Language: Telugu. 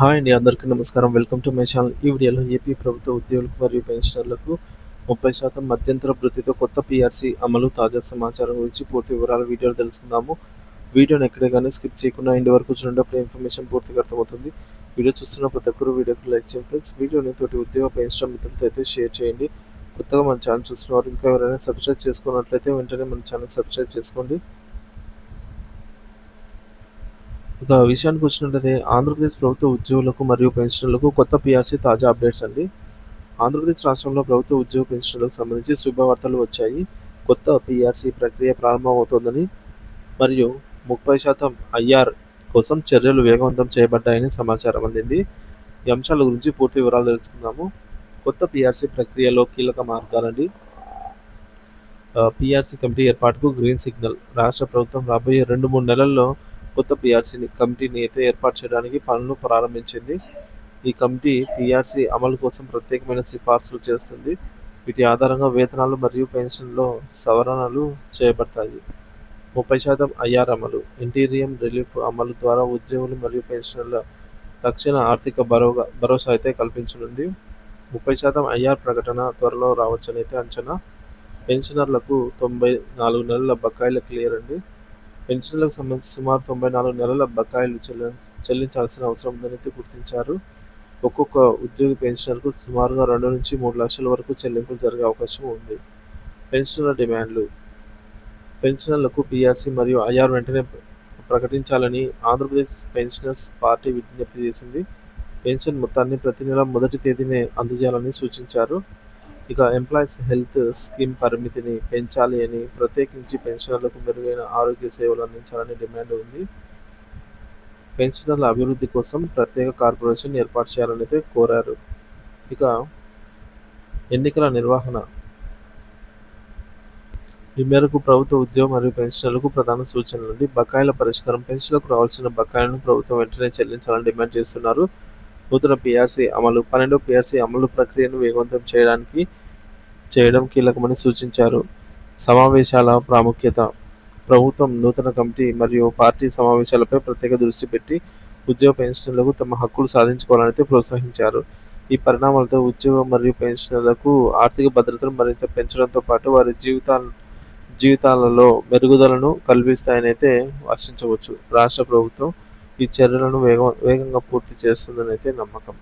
హాయ్ అండి అందరికీ నమస్కారం. Welcome to my channel. ఈ వీడియోలో ఏపీ ప్రభుత్వ ఉద్యోగులకు మరియు పెన్షనర్లకు ముప్పై శాతం మధ్యంతర వృత్తితో కొత్త పీఆర్సీ అమలు తాజా సమాచారం గురించి పూర్తి వివరాలు వీడియోలు తెలుసుకుందాము. వీడియోని ఎక్కడే కానీ స్కిప్ చేయకుండా ఇంటి వరకు చూడేటప్పుడు ఇన్ఫర్మేషన్ పూర్తిగా అర్థమవుతుంది. వీడియో చూస్తున్న ప్రతి ఒక్కరు వీడియోకి లైక్ చేయండి ఫ్రెండ్స్. వీడియోని తోటి ఉద్యోగ పెన్షన్ మిత్రులతో అయితే షేర్ చేయండి. కొత్తగా మన ఛానల్ చూస్తున్నవారు ఇంకా ఎవరైనా సబ్స్క్రైబ్ చేసుకున్నట్లయితే వెంటనే మన ఛానల్ సబ్స్క్రైబ్ చేసుకోండి. ఇక విషయానికి వచ్చినట్లయితే ఆంధ్రప్రదేశ్ ప్రభుత్వ ఉద్యోగులకు మరియు పెన్షన్లకు కొత్త పీఆర్సీ తాజా అప్డేట్స్ అండి. ఆంధ్రప్రదేశ్ రాష్ట్రంలో ప్రభుత్వ ఉద్యోగ పెన్షన్లకు సంబంధించి శుభవార్తలు వచ్చాయి. కొత్త పిఆర్సీ ప్రక్రియ ప్రారంభమవుతోందని మరియు ముప్పై శాతం ఐఆర్ కోసం చర్యలు వేగవంతం చేయబడ్డాయని సమాచారం అందింది. ఈ అంశాల గురించి పూర్తి వివరాలు తెలుసుకుందాము. కొత్త పిఆర్సీ ప్రక్రియలో కీలక మార్గాలండి. పిఆర్సీ కమిటీ ఏర్పాటుకు గ్రీన్ సిగ్నల్ రాష్ట్ర ప్రభుత్వం రాబోయే రెండు మూడు నెలల్లో కొత్త పిఆర్సీని కమిటీని అయితే ఏర్పాటు చేయడానికి పనులు ప్రారంభించింది. ఈ కమిటీ పిఆర్సీ అమలు కోసం ప్రత్యేకమైన సిఫార్సులు చేస్తుంది. వీటి ఆధారంగా వేతనాలు మరియు పెన్షన్లో సవరణలు చేయబడతాయి. ముప్పై శాతం ఐఆర్ అమలు ఇంటీరియం రిలీఫ్ అమలు ద్వారా ఉద్యోగులు మరియు పెన్షన్ల తక్షణ ఆర్థిక భరోగా భరోసా అయితే కల్పించనుంది. ముప్పై శాతం ఐఆర్ ప్రకటన త్వరలో రావచ్చని అయితే అంచనా. పెన్షనర్లకు తొంభై నాలుగు నెలల బకాయిల క్లియర్ అండి. పెన్షన్లకు సంబంధించి సుమారు తొంభై నాలుగు నెలల బకాయిలు చెల్లించాల్సిన అవసరం ఉందని గుర్తించారు. ఒక్కొక్క ఉద్యోగి పెన్షనర్కు సుమారుగా రెండు నుంచి మూడు లక్షల వరకు చెల్లింపులు జరిగే అవకాశం ఉంది. పెన్షనర్ల డిమాండ్లు. పెన్షనర్లకు పీఆర్సీ మరియు ఐఆర్ వెంటనే ప్రకటించాలని ఆంధ్రప్రదేశ్ పెన్షనర్స్ పార్టీ విజ్ఞప్తి చేసింది. పెన్షన్ మొత్తాన్ని ప్రతి నెల మొదటి తేదీనే అందజేయాలని సూచించారు. ఇక ఎంప్లాయీస్ హెల్త్ స్కీమ్ పరిమితిని పెంచాలి అని ప్రత్యేకించి పెన్షనర్లకు మెరుగైన ఆరోగ్య సేవలు అందించాలని డిమాండ్ ఉంది. పెన్షనర్ల అభివృద్ధి కోసం ప్రత్యేక కార్పొరేషన్ ఏర్పాటు చేయాలని అయితే కోరారు. ఇక ఎన్నికల నిర్వహణ. ఈ మేరకు ప్రభుత్వ ఉద్యోగం మరియు పెన్షనర్లకు ప్రధాన సూచనలు బకాయిల పరిష్కారం పెన్షన్లకు రావాల్సిన బకాయిలను ప్రభుత్వం వెంటనే చెల్లించాలని డిమాండ్ చేస్తున్నారు. నూతన పిఆర్సీ అమలు పన్నెండో పిఆర్సీ అమలు ప్రక్రియను వేగవంతం చేయడానికి చేయడం కీలకమని సూచించారు. సమావేశాల ప్రాముఖ్యత ప్రభుత్వం నూతన కమిటీ మరియు పార్టీ సమావేశాలపై ప్రత్యేక దృష్టి పెట్టి ఉద్యోగ పెన్షన్లకు తమ హక్కులు సాధించుకోవాలని ప్రోత్సహించారు. ఈ పరిణామాలతో ఉద్యోగం మరియు పెన్షన్లకు ఆర్థిక భద్రతను మరింత పెంచడంతో పాటు వారి జీవితాల జీవితాలలో మెరుగుదలను కల్పిస్తాయని అయితే ఆశించవచ్చు. రాష్ట్ర ప్రభుత్వం ఈ చర్యలను వేగ వేగంగా పూర్తి చేస్తుందని అయితే నమ్మకం.